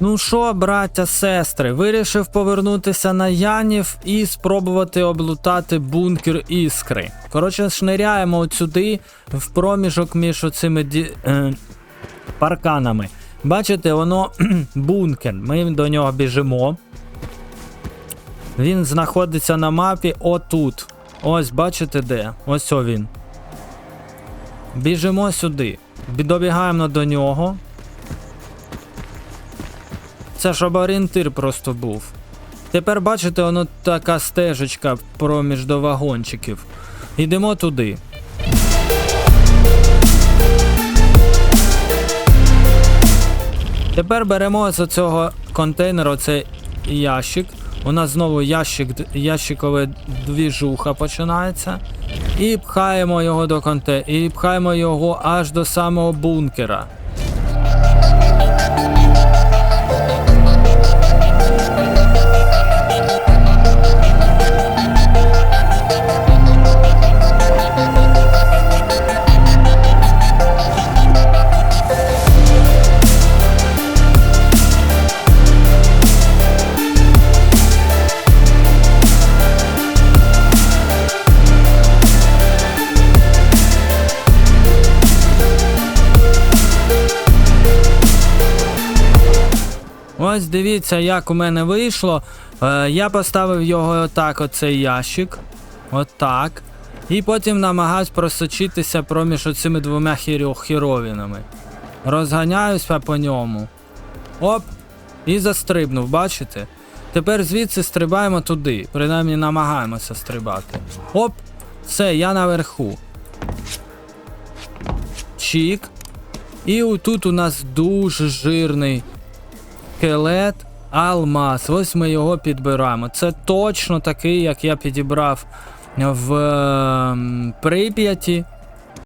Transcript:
Ну що, браття, сестри, вирішив повернутися на Янів і спробувати облутати бункер іскри. Коротше, шниряємо от сюди, в проміжок між оцими ді... е... парканами. Бачите, воно бункер. Ми до нього біжимо. Він знаходиться на мапі отут. Ось, бачите де? Ось о він. Біжимо сюди. Добігаємо до нього. Це щоб орієнтир просто був. Тепер бачите, воно така стежечка проміж до вагончиків. Йдемо туди. Тепер беремо з цього контейнера цей ящик. У нас знову ящик, ящикове двіжуха починається. І пхаємо його до контейнера. І пхаємо його аж до самого бункера. Ось дивіться, як у мене вийшло. Е, я поставив його отак, оцей ящик. Отак. І потім намагаюсь просочитися проміж оцими двома хіро- хіровінами. Розганяюся по ньому. Оп! І застрибнув, бачите? Тепер звідси стрибаємо туди. Принаймні намагаємося стрибати. Оп! Все, я наверху. Чік. І тут у нас дуже жирний скелет, алмаз. Ось ми його підбираємо. Це точно такий, як я підібрав в ем, Прип'яті.